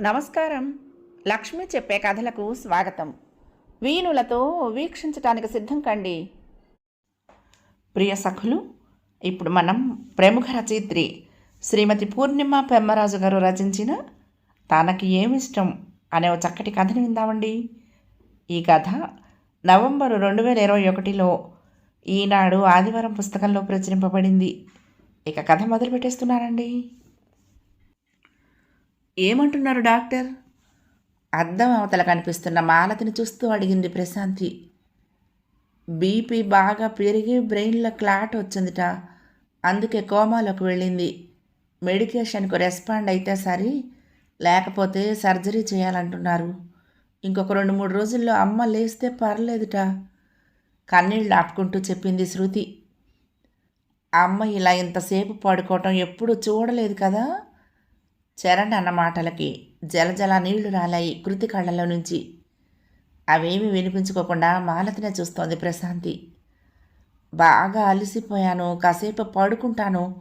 నమస్కారం. లక్ష్మి చెప్పే కథలకు స్వాగతం. వీణులతో వీక్షించటానికి సిద్ధం కండి. ప్రియ సఖులు ఇప్పుడు మనం ప్రముఖ రచయిత్రి శ్రీమతి పూర్ణిమ పెమ్మరాజు గారు రచించిన తనకి ఏమిష్టం అనే ఒక చక్కటి కథను విందామండి. ఈ కథ నవంబరు రెండు వేల ఇరవై ఒకటిలో ఈనాడు ఆదివారం పుస్తకంలో ప్రచురింపబడింది. ఇక కథ మొదలు పెట్టేస్తున్నానండి ఏమంటున్నారు డాక్టర్? అద్దం అవతల కనిపిస్తున్న మాలతిని చూస్తూ అడిగింది ప్రశాంతి. బీపీ బాగా పెరిగి బ్రెయిన్లో క్లాట్ వచ్చిందిట. అందుకే కోమాలోకి వెళ్ళింది. మెడికేషన్కు రెస్పాండ్ అయితే సరి లేకపోతే సర్జరీ చేయాలంటున్నారు. ఇంకొక రెండు మూడు రోజుల్లో అమ్మ లేస్తే పర్లేదుట. కన్నీళ్ళు ఆపుకుంటూ చెప్పింది శృతి. అమ్మ ఇలా ఇంతసేపు పడుకోవటం ఎప్పుడూ చూడలేదు కదా? చరణ్ అన్న మాటలకి జలజల నీళ్ళు రాలాయి కృతి కళ్ళలో నుంచి. అవేమీ వినిపించుకోకుండా మాలతినే చూస్తోంది ప్రశాంతి. బాగా అలసిపోయాను కాసేపు పడుకుంటాను.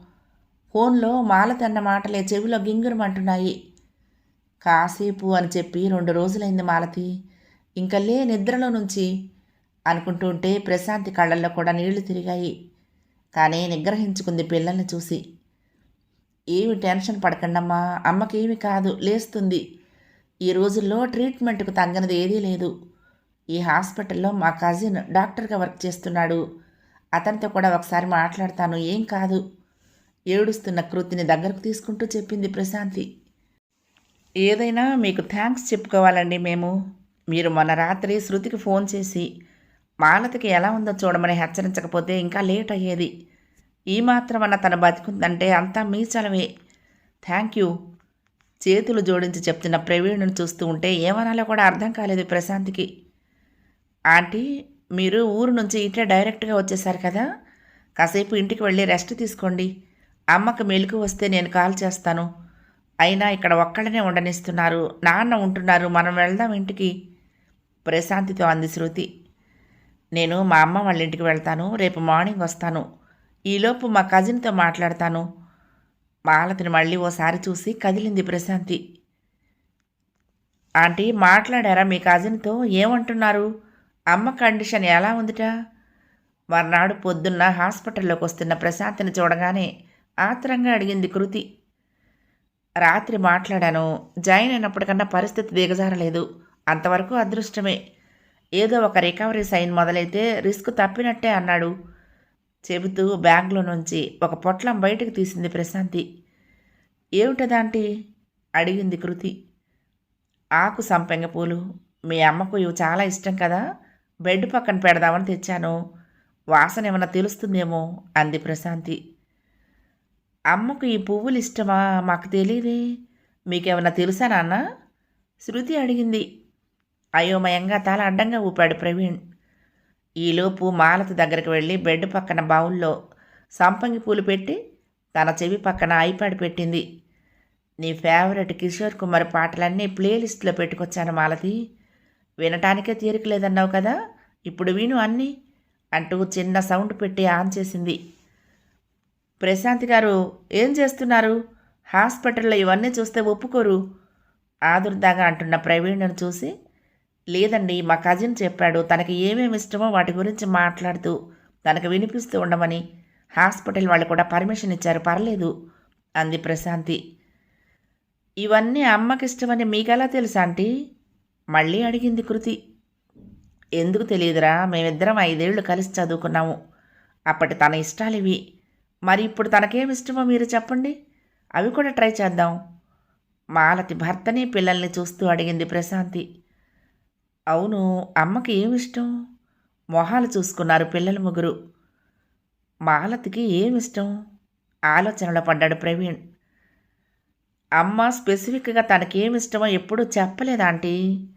ఫోన్లో మాలతి అన్న మాటలే చెవిలో గింగురమంటున్నాయి. కాసేపు అని చెప్పి రెండు రోజులైంది మాలతి. ఇంకా లే నిద్రలో నుంచి అనుకుంటుంటే ప్రశాంతి కళ్ళల్లో కూడా నీళ్ళు తిరిగాయి. కానీ నిగ్రహించుకుంది పిల్లల్ని చూసి. ఏమి టెన్షన్ పడకండమ్మా అమ్మకేమి కాదు లేస్తుంది. ఈ రోజుల్లో ట్రీట్మెంట్కు తగ్గనిది ఏదీ లేదు. ఈ హాస్పిటల్లో మా కజిన్ డాక్టర్గా వర్క్ చేస్తున్నాడు. అతనితో కూడా ఒకసారి మాట్లాడతాను ఏం కాదు. ఏడుస్తున్న కృతిని దగ్గరకు తీసుకుంటూ చెప్పింది ప్రశాంతి. ఏదైనా మీకు థ్యాంక్స్ చెప్పుకోవాలండి మేము. మీరు మొన్న రాత్రి శృతికి ఫోన్ చేసి మాలతికి ఎలా ఉందో చూడమని హెచ్చరించకపోతే ఇంకా లేట్ అయ్యేది. ఈ మాత్రమన్న తన బతికుందంటే అంతా మీ చలవే థ్యాంక్ యూ. చేతులు జోడించి చెప్తున్న ప్రవీణ్ను చూస్తూ ఉంటే ఏమనాలో కూడా అర్థం కాలేదు ప్రశాంత్కి. ఆంటీ మీరు ఊరు నుంచి ఇట్లా డైరెక్ట్గా వచ్చేసారు కదా? కాసేపు ఇంటికి వెళ్ళి రెస్ట్ తీసుకోండి. అమ్మకు మెలకు వస్తే నేను కాల్ చేస్తాను. అయినా ఇక్కడ ఒక్కళ్ళనే ఉండనిస్తున్నారు. నాన్న ఉంటున్నారు. మనం వెళ్దాం ఇంటికి. ప్రశాంతితో అంది శృతి. నేను మా అమ్మ వాళ్ళ ఇంటికి వెళ్తాను. రేపు మార్నింగ్ వస్తాను. ఈలోపు మా కజిన్తో మాట్లాడతాను. మాలతిని మళ్ళీ ఓసారి చూసి కదిలింది ప్రశాంతి. ఆంటీ మాట్లాడారా మీ కజిన్తో? ఏమంటున్నారు? అమ్మ కండిషన్ ఎలా ఉందిట? మర్నాడు పొద్దున్న హాస్పిటల్లోకి వస్తున్న ప్రశాంతిని చూడగానే ఆత్రంగా అడిగింది కృతి. రాత్రి మాట్లాడాను. జాయిన్ అయినప్పటికన్నా పరిస్థితి దిగజారలేదు. అంతవరకు అదృష్టమే. ఏదో ఒక రికవరీ సైన్ మొదలైతే రిస్క్ తప్పినట్టే అన్నాడు. చెబుతూ బ్యాగ్లో నుంచి ఒక పొట్లం బయటకు తీసింది ప్రశాంతి. ఏమిటదాంటి అడిగింది కృతి. ఆకు సంపెంగ పూలు. మీ అమ్మకు ఇవి చాలా ఇష్టం కదా. బెడ్ పక్కన పెడదామని తెచ్చాను. వాసన ఏమైనా తెలుస్తుందేమో అంది ప్రశాంతి. అమ్మకు ఈ పువ్వులు ఇష్టమా? మాకు తెలియదే మీకేమైనా తెలుసా నాన్న? శృతి అడిగింది. అయోమయంగా తల అడ్డంగా ఊపాడు ప్రవీణ్. ఈలోపు మాలతి దగ్గరికి వెళ్ళి బెడ్ పక్కన బౌల్లో సంపంగి పూలు పెట్టి తన చెవి పక్కన ఐప్యాడ్ పెట్టింది. నీ ఫేవరెట్ కిషోర్ కుమార్ పాటలన్నీ ప్లేలిస్ట్లో పెట్టుకొచ్చాను మాలతి. వినటానికే తీరిక లేదన్నావు కదా ఇప్పుడు విను అన్నీ అంటూ చిన్న సౌండ్ పెట్టి ఆన్ చేసింది. ప్రశాంతి గారు ఏం చేస్తున్నారు? హాస్పిటల్లో ఇవన్నీ చూస్తే ఒప్పుకోరు. ఆదుర్దాగా అంటున్న ప్రవీణ్ను చూసి లేదండి మా కజిన్ చెప్పాడు తనకి ఏమేమి ఇష్టమో వాటి గురించి మాట్లాడుతూ తనకు వినిపిస్తూ ఉండమని. హాస్పిటల్ వాళ్ళు కూడా పర్మిషన్ ఇచ్చారు పర్లేదు అంది ప్రశాంతి. ఇవన్నీ అమ్మకి ఇష్టమని మీకెలా తెలుసా ఆంటీ? మళ్ళీ అడిగింది కృతి. ఎందుకు తెలియదురా మేమిద్దరం ఐదేళ్ళు కలిసి చదువుకున్నాము. అప్పటి తన ఇష్టాలు ఇవి మరి ఇప్పుడు తనకేమి ఇష్టమో మీరు చెప్పండి. అవి కూడా ట్రై చేద్దాం. మాలతి భర్తని పిల్లల్ని చూస్తూ అడిగింది ప్రశాంతి. అవును అమ్మకి ఏమి ఇష్టం మొహాలు చూసుకున్నారు పిల్లలు ముగ్గురు. మాలతికి ఏమిష్టం? ఆలోచనలో పడ్డాడు ప్రవీణ్. అమ్మ స్పెసిఫిక్గా తనకేమిష్టమో ఎప్పుడూ చెప్పలేదాంటీ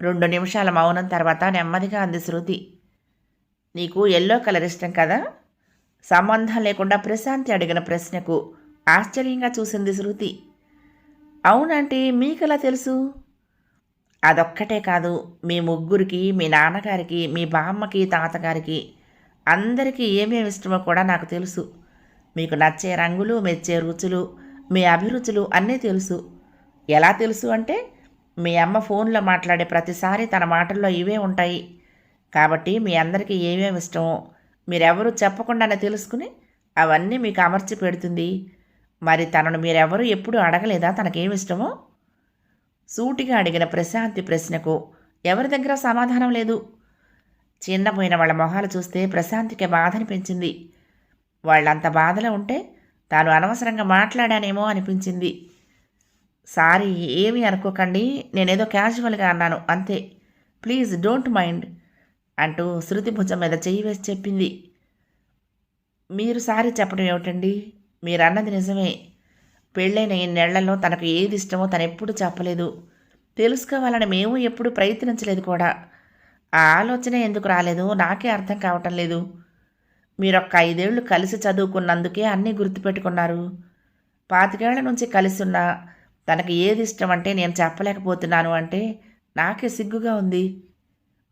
రెండు నిమిషాల మౌనం తర్వాత నెమ్మదిగా అంది శృతి. నీకు ఎల్లో కలర్ ఇష్టం కదా? సంబంధం లేకుండా ప్రశాంతి అడిగిన ప్రశ్నకు ఆశ్చర్యంగా చూసింది శృతి. అవునంటే మీకెలా తెలుసు? అదొక్కటే కాదు మీ ముగ్గురికి మీ నాన్నగారికి మీ బామ్మకి తాతగారికి అందరికీ ఏమేమి ఇష్టమో కూడా నాకు తెలుసు. మీకు నచ్చే రంగులు మెచ్చే రుచులు మీ అభిరుచులు అన్నీ తెలుసు. ఎలా తెలుసు అంటే మీ అమ్మ ఫోన్లో మాట్లాడే ప్రతిసారి తన మాటల్లో ఇవే ఉంటాయి. కాబట్టి మీ అందరికీ ఏమేమి ఇష్టమో మీరెవరూ చెప్పకుండానే తెలుసుకుని అవన్నీ మీకు అమర్చి పెడుతుంది. మరి తనను మీరెవరూ ఎప్పుడూ అడగలేదా తనకేమిష్టమో సూటిగా అడిగిన ప్రశాంతి ప్రశ్నకు ఎవరి దగ్గర సమాధానం లేదు? చిన్నపోయిన వాళ్ళ మొహాలు చూస్తే ప్రశాంతికి బాధని పెంచింది. వాళ్ళంత బాధలో ఉంటే తాను అనవసరంగా మాట్లాడానేమో అనిపించింది. సారీ ఏమీ అనుకోకండి నేనేదో క్యాజువల్గా అన్నాను అంతే. ప్లీజ్ డోంట్ మైండ్ అంటూ శృతి భుజం మీద చెయ్యి వేసి చెప్పింది. మీరు సారీ చెప్పడం ఏమిటండి? మీరు అన్నది నిజమే. పెళ్ళైన ఇన్నేళ్ళలో తనకు ఏది ఇష్టమో తను ఎప్పుడు చెప్పలేదు. తెలుసుకోవాలని మేము ఎప్పుడు ప్రయత్నించలేదు కూడా. ఆ ఆలోచన ఎందుకు రాలేదు? నాకే అర్థం కావటం లేదు. మీరొక్క ఐదేళ్ళు కలిసి చదువుకున్నందుకే అన్నీ గుర్తుపెట్టుకున్నారు. పాతికేళ్ళ నుంచి కలిసి ఉన్నా తనకి ఏది ఇష్టం అంటే నేను చెప్పలేకపోతున్నాను అంటే నాకే సిగ్గుగా ఉంది.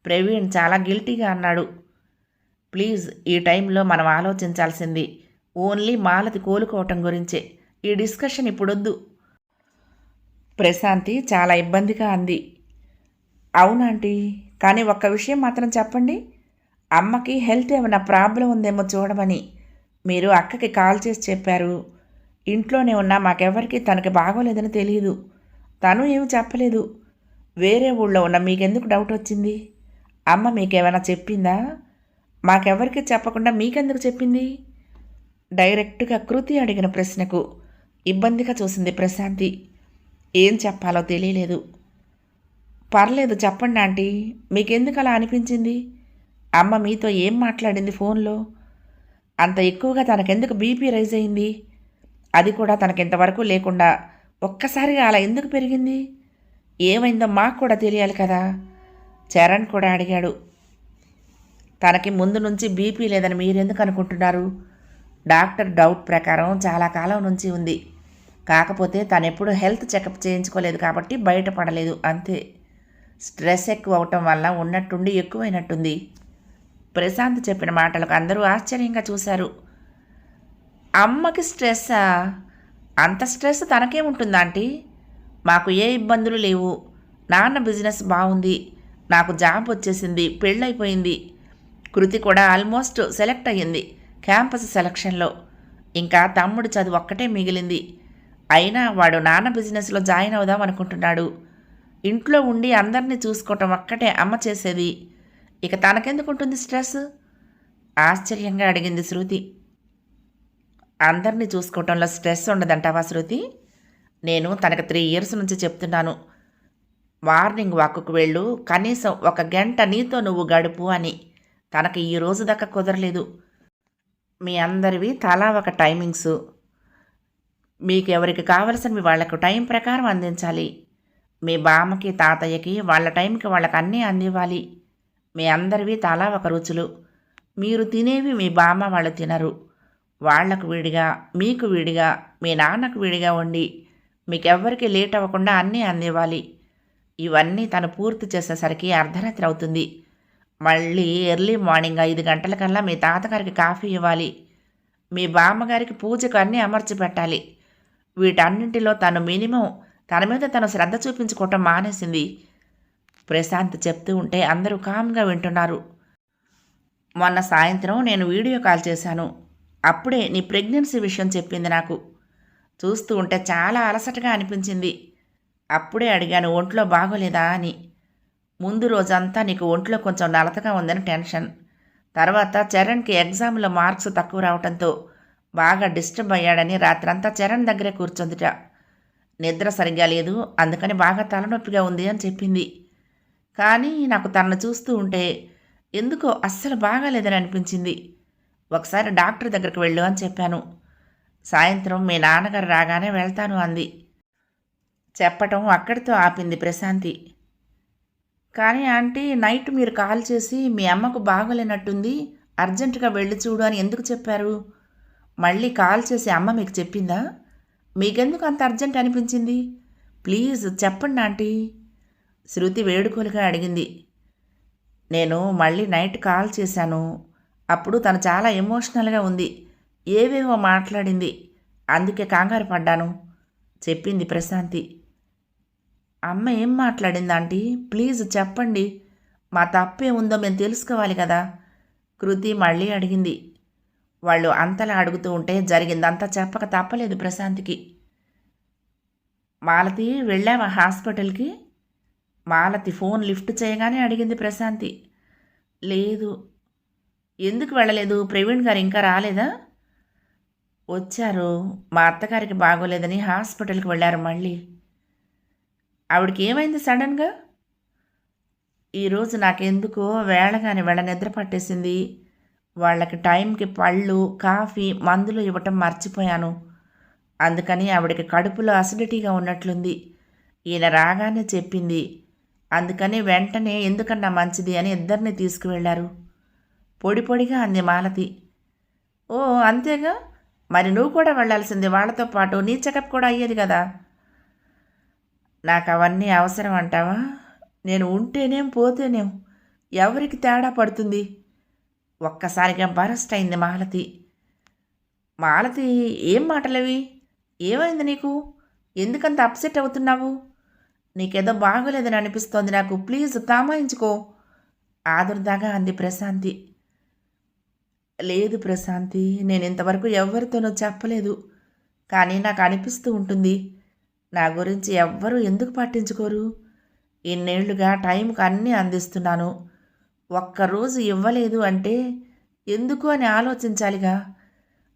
ప్రవీణ్ చాలా గిల్టీగా అన్నాడు. ప్లీజ్ ఈ టైంలో మనం ఆలోచించాల్సింది ఓన్లీ మాలతి కోలుకోవటం గురించే. ఈ డిస్కషన్ ఇప్పుడొద్దు. ప్రశాంతి చాలా ఇబ్బందిగా అంది. అవునాంటీ కానీ ఒక్క విషయం మాత్రం చెప్పండి. అమ్మకి హెల్త్ ఏమైనా ప్రాబ్లం ఉందేమో చూడమని. మీరు అక్కకి కాల్ చేసి చెప్పారు. ఇంట్లోనే ఉన్నా మాకెవరికి తనకి బాగోలేదని తెలియదు తను ఏమి చెప్పలేదు. వేరే ఊళ్ళో ఉన్న మీకెందుకు డౌట్ వచ్చింది? అమ్మ మీకేమైనా చెప్పిందా? మాకెవరికి చెప్పకుండా మీకెందుకు చెప్పింది? డైరెక్ట్గా కృతి అడిగిన ప్రశ్నకు ఇబ్బందిగా చూసింది ప్రశాంతి. ఏం చెప్పాలో తెలియలేదు. పర్లేదు చెప్పండి ఆంటీ మీకెందుకు అలా అనిపించింది? అమ్మ మీతో ఏం మాట్లాడింది ఫోన్లో? అంత ఎక్కువగా తనకెందుకు బీపీ రైజ్ అయింది? అది కూడా తనకింతవరకు లేకుండా ఒక్కసారిగా అలా ఎందుకు పెరిగింది? ఏమైందో మాకు కూడా తెలియాలి కదా? చరణ్ కూడా అడిగాడు. తనకి ముందు నుంచి బీపీ లేదని మీరెందుకు అనుకుంటున్నారు? డాక్టర్ డౌట్ ప్రకారం చాలా కాలం నుంచి ఉంది. కాకపోతే తనెప్పుడు హెల్త్ చెకప్ చేయించుకోలేదు కాబట్టి బయటపడలేదు అంతే. స్ట్రెస్ ఎక్కువ అవటం వల్ల ఉన్నట్టుండి ఎక్కువైనట్టుంది. ప్రశాంత్ చెప్పిన మాటలకు అందరూ ఆశ్చర్యంగా చూశారు. అమ్మకి స్ట్రెస్సా? అంత స్ట్రెస్ తనకేముంటుందా ఆంటీ? మాకు ఏ ఇబ్బందులు లేవు. నాన్న బిజినెస్ బాగుంది నాకు జాబ్ వచ్చేసింది. పెళ్ళైపోయింది. కృతి కూడా ఆల్మోస్ట్ సెలెక్ట్ అయ్యింది క్యాంపస్ సెలక్షన్లో. ఇంకా తమ్ముడు చదువు ఒక్కటే మిగిలింది. అయినా వాడు నాన్న బిజినెస్లో జాయిన్ అవుదాం అనుకుంటున్నాడు. ఇంట్లో ఉండి అందరినీ చూసుకోవటం ఒక్కటే అమ్మ చేసేది. ఇక తనకెందుకు ఉంటుంది స్ట్రెస్ ఆశ్చర్యంగా అడిగింది శృతి. అందరినీ చూసుకోవటంలో స్ట్రెస్ ఉండదంటావా శృతి? నేను తనకు త్రీ ఇయర్స్ నుంచి చెప్తున్నాను. మార్నింగ్ వాక్కు వెళ్ళు. కనీసం ఒక గంట నీతో నువ్వు గడుపు అని. తనకి ఈ రోజు దాకా కుదరలేదు. మీ అందరివి తలా ఒక టైమింగ్స్. మీకు ఎవరికి కావలసినవి వాళ్ళకు టైం ప్రకారం అందించాలి. మీ బామ్మకి తాతయ్యకి వాళ్ళ టైంకి వాళ్ళకి అన్నీ అందివ్వాలి. మీ అందరివి తలా ఒక రుచులు. మీరు తినేవి మీ బామ్మ వాళ్ళు తినరు. వాళ్ళకు విడిగా మీకు విడిగా మీ నాన్నకు విడిగా ఉండి మీకెవ్వరికి లేట్ అవ్వకుండా అన్నీ అందివ్వాలి. ఇవన్నీ తను పూర్తి చేసేసరికి అర్ధరాత్రి అవుతుంది. మళ్ళీ ఎర్లీ మార్నింగ్ ఐదు గంటలకల్లా మీ తాతగారికి కాఫీ ఇవ్వాలి. మీ బామ్మగారికి పూజకు అన్నీ అమర్చి పెట్టాలి. వీటన్నింటిలో తను మినిమం తన మీద తను శ్రద్ధ చూపించుకోవటం మానేసింది. ప్రశాంత్ చెప్తూ ఉంటే అందరూ కామ్గా వింటున్నారు. మొన్న సాయంత్రం నేను వీడియో కాల్ చేశాను. అప్పుడే నీ ప్రెగ్నెన్సీ విషయం చెప్పింది నాకు. చూస్తూ ఉంటే చాలా అలసటగా అనిపించింది. అప్పుడే అడిగాను ఒంట్లో బాగోలేదా అని. ముందు రోజంతా నీకు ఒంట్లో కొంచెం నలతగా ఉందని టెన్షన్. తర్వాత చరణ్కి ఎగ్జామ్లో మార్క్స్ తక్కువ రావడంతో బాగా డిస్టర్బ్ అయ్యాడని రాత్రంతా చరణ్ దగ్గరే కూర్చుందిట. నిద్ర సరిగ్గా లేదు అందుకని బాగా తలనొప్పిగా ఉంది అని చెప్పింది. కానీ నాకు తనను చూస్తూ ఉంటే ఎందుకో అస్సలు బాగాలేదని అనిపించింది. ఒకసారి డాక్టర్ దగ్గరికి వెళ్ళు అని చెప్పాను. సాయంత్రం మీ నాన్నగారు రాగానే వెళ్తాను అంది. చెప్పటం అక్కడితో ఆపింది ప్రశాంతి. కానీ ఆంటీ నైట్ మీరు కాల్ చేసి మీ అమ్మకు బాగోలేనట్టుంది అర్జెంటుగా వెళ్ళి చూడు అని ఎందుకు చెప్పారు? మళ్ళీ కాల్ చేసి అమ్మ మీకు చెప్పిందా? మీకెందుకు అంత అర్జెంట్ అనిపించింది? ప్లీజ్ చెప్పండి ఆంటీ. శృతి వేడుకోలుగా అడిగింది. నేను మళ్ళీ నైట్ కాల్ చేశాను. అప్పుడు తను చాలా ఎమోషనల్గా ఉంది. ఏవేవో మాట్లాడింది. అందుకే కంగారు పడ్డాను. చెప్పింది ప్రశాంతి. అమ్మ ఏం మాట్లాడింది ఆంటీ? ప్లీజ్ చెప్పండి. మా తప్పే ఉందో మేము తెలుసుకోవాలి కదా. కృతి మళ్ళీ అడిగింది. వాళ్ళు అంతలా అడుగుతూ ఉంటే జరిగిందంతా చెప్పక తప్పలేదు ప్రశాంత్కి. మాలతి వెళ్ళావా హాస్పిటల్కి. మాలతి ఫోన్ లిఫ్ట్ చేయగానే అడిగింది ప్రశాంతి. లేదు. ఎందుకు వెళ్ళలేదు? ప్రవీణ్ గారు ఇంకా రాలేదా? వచ్చారు. మా అత్తగారికి బాగోలేదని హాస్పిటల్కి వెళ్ళారు మళ్ళీ. ఆవిడకి ఏమైంది సడన్గా? ఈరోజు నాకెందుకో వేళగానే వెళ్ళ నిద్ర పట్టేసింది. వాళ్ళకి టైంకి పళ్ళు కాఫీ మందులు ఇవ్వటం మర్చిపోయాను. అందుకని ఆవిడకి కడుపులో అసిడిటీగా ఉన్నట్లుంది. ఈయన రాగానే చెప్పింది అందుకని వెంటనే ఎందుకన్నా మంచిది అని ఇద్దరిని తీసుకువెళ్ళారు. పొడి పొడిగా అంది మాలతి. ఓ అంతేగా? మరి నువ్వు కూడా వెళ్ళాల్సింది వాళ్ళతో పాటు. నీ చెకప్ కూడా అయ్యేది కదా. నాకు అవన్నీ అవసరం అంటావా? నేను ఉంటేనేం పోతేనేం. ఎవరికి తేడా పడుతుంది? ఒక్కసారిగా బరస్ట్ అయింది మాలతి. మాలతి ఏం మాటలవి? ఏమైంది నీకు? ఎందుకంత అప్సెట్ అవుతున్నావు? నీకేదో బాగోలేదని అనిపిస్తోంది నాకు. ప్లీజ్ తామాయించుకో ఆదుర్దాగా అంది ప్రశాంతి. లేదు ప్రశాంతి నేను ఇంతవరకు ఎవరితోనూ చెప్పలేదు. కానీ నాకు అనిపిస్తూ ఉంటుంది. నా గురించి ఎవ్వరూ ఎందుకు పట్టించుకోరు? ఇన్నేళ్ళుగా టైంకి అన్నీ అందిస్తున్నాను. ఒక్కరోజు ఇవ్వలేదు అంటే ఎందుకు అని ఆలోచించాలిగా?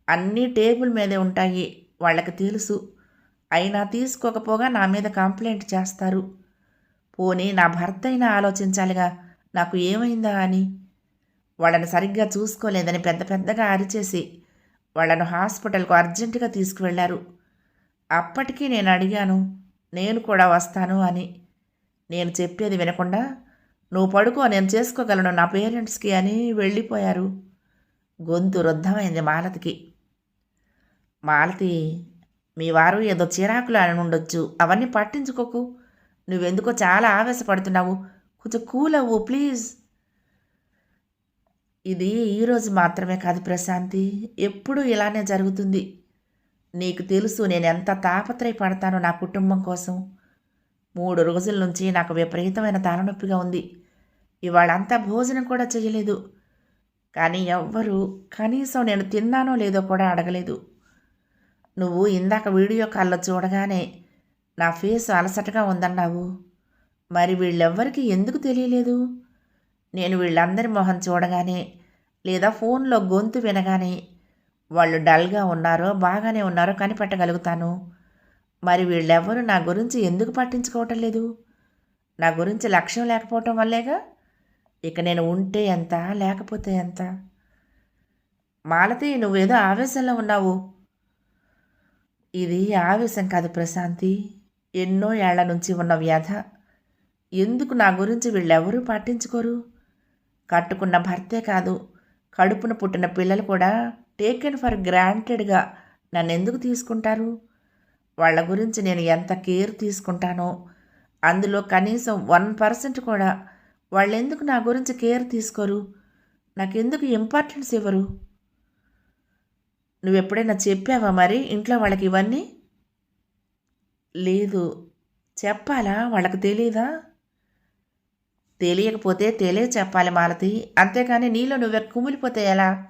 అన్నీ టేబుల్ మీదే ఉంటాయి వాళ్ళకి తెలుసు. అయినా తీసుకోకపోగా నా మీద కంప్లైంట్ చేస్తారు. పోనీ నా భర్త అయినా ఆలోచించాలిగా నాకు ఏమైందా అని? వాళ్ళని సరిగ్గా చూసుకోలేదని పెద్ద పెద్దగా అరిచేసి వాళ్ళను హాస్పిటల్కు అర్జెంటుగా తీసుకువెళ్ళారు. అప్పటికీ నేను అడిగాను నేను కూడా వస్తాను అని. నేను చెప్పేది వినకుండా నువ్వు పడుకో నేను చేసుకోగలను. నా పేరెంట్స్కి అని వెళ్ళిపోయారు. గొంతు రుద్ధమైంది మాలతికి. మాలతి మీ వారు ఏదో చిరాకులు అని ఉండొచ్చు. అవన్నీ పట్టించుకోకు. నువ్వెందుకో చాలా ఆవేశపడుతున్నావు. కొంచెం కూల్ అవ్వు ప్లీజ్. ఇది ఈరోజు మాత్రమే కాదు ప్రశాంతి. ఎప్పుడూ ఇలానే జరుగుతుంది. నీకు తెలుసు నేను ఎంత తాపత్రయపడతానో నా కుటుంబం కోసం. మూడు రోజుల నుంచి నాకు విపరీతమైన తలనొప్పిగా ఉంది. ఇవాళంతా భోజనం కూడా చేయలేదు. కానీ ఎవ్వరూ కనీసం నేను తిన్నానో లేదో కూడా అడగలేదు. నువ్వు ఇందాక వీడియో కాల్లో చూడగానే నా ఫేస్ అలసటగా ఉందన్నావు. మరి వీళ్ళెవ్వరికీ ఎందుకు తెలియలేదు? నేను వీళ్ళందరి మొహం చూడగానే లేదా ఫోన్లో గొంతు వినగానే వాళ్ళు డల్గా ఉన్నారో బాగానే ఉన్నారో కనిపెట్టగలుగుతాను. మరి వీళ్ళెవ్వరూ నా గురించి ఎందుకు పట్టించుకోవటం లేదు? నా గురించి లక్ష్యం లేకపోవటం వల్లేగా? ఇక నేను ఉంటే ఎంత లేకపోతే ఎంత? మాలతి నువ్వేదో ఆవేశంలో ఉన్నావు. ఇది ఆవేశం కాదు ప్రశాంతి. ఎన్నో ఏళ్ళ నుంచి ఉన్న వ్యధ. ఎందుకు నా గురించి వీళ్ళెవరూ పట్టించుకోరు? కట్టుకున్న భర్తే కాదు. కడుపున పుట్టిన పిల్లలు కూడా టేకెన్ ఫర్ గ్రాంటెడ్గా నన్ను ఎందుకు తీసుకుంటారు? వాళ్ళ గురించి నేను ఎంత కేర్ తీసుకుంటానో అందులో కనీసం వన్ పర్సెంట్ కూడా వాళ్ళెందుకు నా గురించి కేర్ తీసుకోరు? నాకెందుకు ఇంపార్టెన్స్ ఇవ్వరు? నువ్వెప్పుడైనా చెప్పావా మరి ఇంట్లో వాళ్ళకి ఇవన్నీ? లేదు. చెప్పాలా? వాళ్ళకి తెలియదా తెలియకపోతే తెలియ చెప్పాలి మాలతి. అంతేకాని నీలో నువ్వే కుమిలిపోతే ఎలా?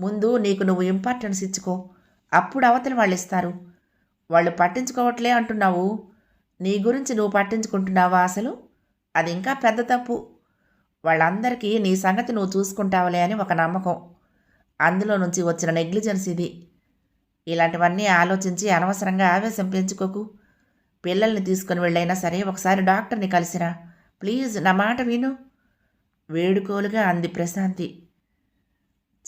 ముందు నీకు నువ్వు ఇంపార్టెన్స్ ఇచ్చుకో. అప్పుడు అవతల వాళ్ళు ఇస్తారు వాళ్ళు పట్టించుకోవట్లే అంటున్నావు. నీ గురించి నువ్వు పట్టించుకుంటున్నావా అసలు? అది ఇంకా పెద్ద తప్పు. వాళ్ళందరికీ నీ సంగతి నువ్వు చూసుకుంటావులే అని ఒక నమ్మకం. అందులో నుంచి వచ్చిన నెగ్లిజెన్స్ ఇది. ఇలాంటివన్నీ ఆలోచించి అనవసరంగా ఆవేశం పెంచుకోకు. పిల్లల్ని తీసుకుని వెళ్ళైనా సరే ఒకసారి డాక్టర్ని కలిసిరా. ప్లీజ్ నా మాట విను. వేడుకోలుగా అంది ప్రశాంతి.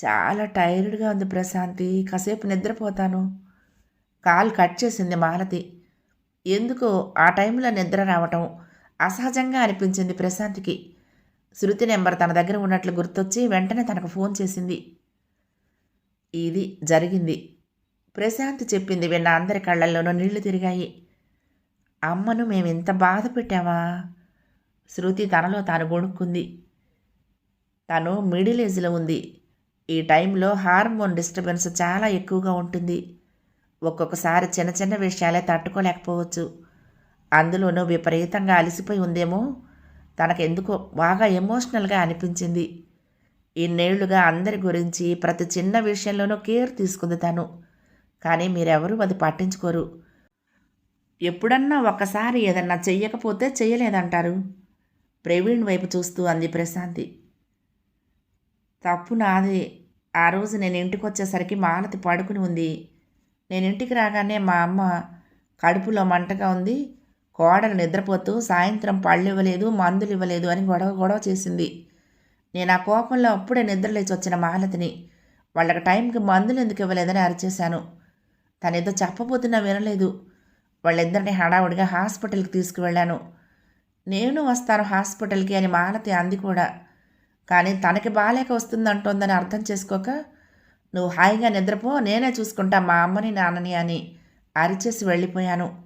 చాలా టైర్డ్గా ఉంది ప్రశాంతి. కాసేపు నిద్రపోతాను. కాల్ కట్ చేసింది మాలతి. ఎందుకో ఆ టైంలో నిద్ర రావటం అసహజంగా అనిపించింది ప్రశాంత్కి. శృతి నెంబర్ తన దగ్గర ఉన్నట్లు గుర్తొచ్చి వెంటనే తనకు ఫోన్ చేసింది. ఇది జరిగింది. ప్రశాంత్ చెప్పింది విన్న అందరి కళ్ళల్లోనూ నీళ్ళు తిరిగాయి. అమ్మను మేము ఇంత బాధ పెట్టామా? శృతి తనలో తాను గొణుక్కుంది. తను మిడిల్ ఏజ్లో ఉంది. ఈ టైంలో హార్మోన్ డిస్టర్బెన్స్ చాలా ఎక్కువగా ఉంటుంది. ఒక్కొక్కసారి చిన్న చిన్న విషయాలే తట్టుకోలేకపోవచ్చు. అందులోనూ విపరీతంగా అలసిపోయి ఉందేమో? తనకెందుకో బాగా ఎమోషనల్గా అనిపించింది. ఇన్నేళ్ళుగా అందరి గురించి ప్రతి చిన్న విషయంలోనూ కేర్ తీసుకుంది తను. కానీ మీరెవరూ అది పట్టించుకోరు. ఎప్పుడన్నా ఒక్కసారి ఏదన్నా చెయ్యకపోతే చెయ్యలేదంటారు. ప్రవీణ్ వైపు చూస్తూ అంది ప్రశాంతి. తప్పు నాది. ఆ రోజు నేను ఇంటికి వచ్చేసరికి మాలతి పడుకుని ఉంది. నేను ఇంటికి రాగానే మా అమ్మ కడుపులో మంటగా ఉంది. కోడలు నిద్రపోతూ సాయంత్రం పళ్ళు ఇవ్వలేదు మందులు ఇవ్వలేదు అని గొడవ గొడవ చేసింది. నేను ఆ కోపంలో అప్పుడే నిద్రలేచి వచ్చిన మహాలతిని. వాళ్ళకి టైంకి మందులు ఎందుకు ఇవ్వలేదని అరిచేశాను. తనేదో చెప్పబోతున్నా వినలేదు. వాళ్ళిద్దరిని హడావుడిగా హాస్పిటల్కి తీసుకువెళ్ళాను. నేను వస్తాను హాస్పిటల్కి అని మహాలతి అంది కూడా. కానీ తనకి బాలేక వస్తుందంటోందని అర్థం చేసుకోక నువ్వు హాయిగా నిద్రపో నేనే చూసుకుంటా మా అమ్మని నాన్నని అని అరిచేసి వెళ్ళిపోయాను.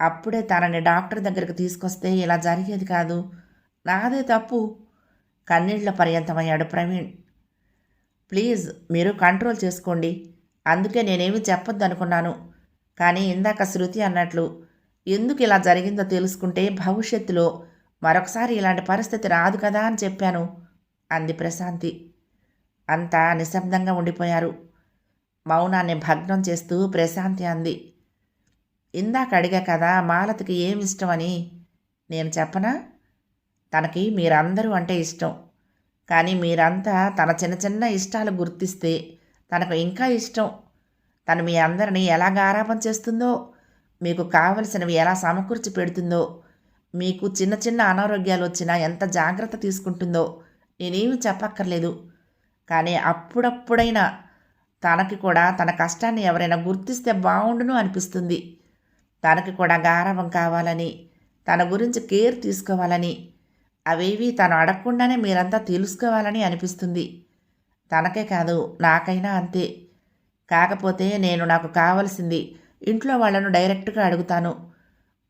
అప్పుడే తనని డాక్టర్ దగ్గరికి తీసుకొస్తే ఇలా జరిగేది కాదు. నాదే తప్పు. కన్నీళ్ళ పర్యంతమయ్యాడు ప్రవీణ్. ప్లీజ్ మీరు కంట్రోల్ చేసుకోండి. అందుకే నేనేమి చెప్పొద్దు అనుకున్నాను కానీ ఇందాక శృతి అన్నట్లు ఎందుకు ఇలా జరిగిందో తెలుసుకుంటే భవిష్యత్తులో మరొకసారి ఇలాంటి పరిస్థితి రాదు కదా అని చెప్పాను అంది ప్రశాంతి. అంతా నిశ్శబ్దంగా ఉండిపోయారు. మౌనాన్ని భగ్నం చేస్తూ ప్రశాంతి అంది. ఇందాక అడిగా కదా మాలతికి ఏమి ఇష్టమని నేను చెప్పనా? తనకి మీరందరూ అంటే ఇష్టం. కానీ మీరంతా తన చిన్న చిన్న ఇష్టాలు గుర్తిస్తే తనకు ఇంకా ఇష్టం. తను మీ అందరినీ ఎలా గారాపం చేస్తుందో మీకు కావలసినవి ఎలా సమకూర్చి పెడుతుందో మీకు చిన్న చిన్న అనారోగ్యాలు వచ్చినా ఎంత జాగ్రత్త తీసుకుంటుందో నేనేమి చెప్పక్కర్లేదు. కానీ అప్పుడప్పుడైనా తనకి కూడా తన కష్టాన్ని ఎవరైనా గుర్తిస్తే బాగుండును అనిపిస్తుంది. తనకి కూడా గారవం కావాలని తన గురించి కేర్ తీసుకోవాలని అవేవి తను అడగకుండానే మీరంతా తెలుసుకోవాలని అనిపిస్తుంది. తనకే కాదు నాకైనా అంతే. కాకపోతే నేను నాకు కావలసింది ఇంట్లో వాళ్ళను డైరెక్ట్గా అడుగుతాను.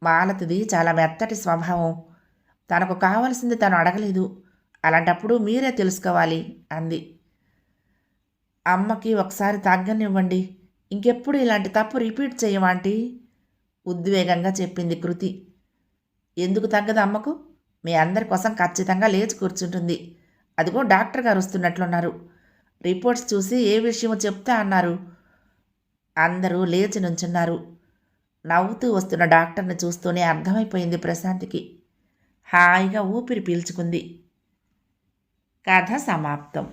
మాలతిది చాలా మెత్తటి స్వభావం. తనకు కావలసింది తను అడగలేదు. అలాంటప్పుడు మీరే తెలుసుకోవాలి అంది. అమ్మకి ఒకసారి తగ్గనివ్వండి. ఇంకెప్పుడు ఇలాంటి తప్పు రిపీట్ చేయమాంటీ ఉద్వేగంగా చెప్పింది కృతి. ఎందుకు తగ్గదు అమ్మకు? మీ అందరి కోసం ఖచ్చితంగా లేచి కూర్చుంటుంది. అదిగో డాక్టర్ గారు వస్తున్నట్లున్నారు. రిపోర్ట్స్ చూసి ఏ విషయమో చెప్తా అన్నారు. అందరూ లేచి నుంచున్నారు. నవ్వుతూ వస్తున్న డాక్టర్ని చూస్తూనే అర్థమైపోయింది ప్రశాంతికి. హాయిగా ఊపిరి పీల్చుకుంది. కథ సమాప్తం.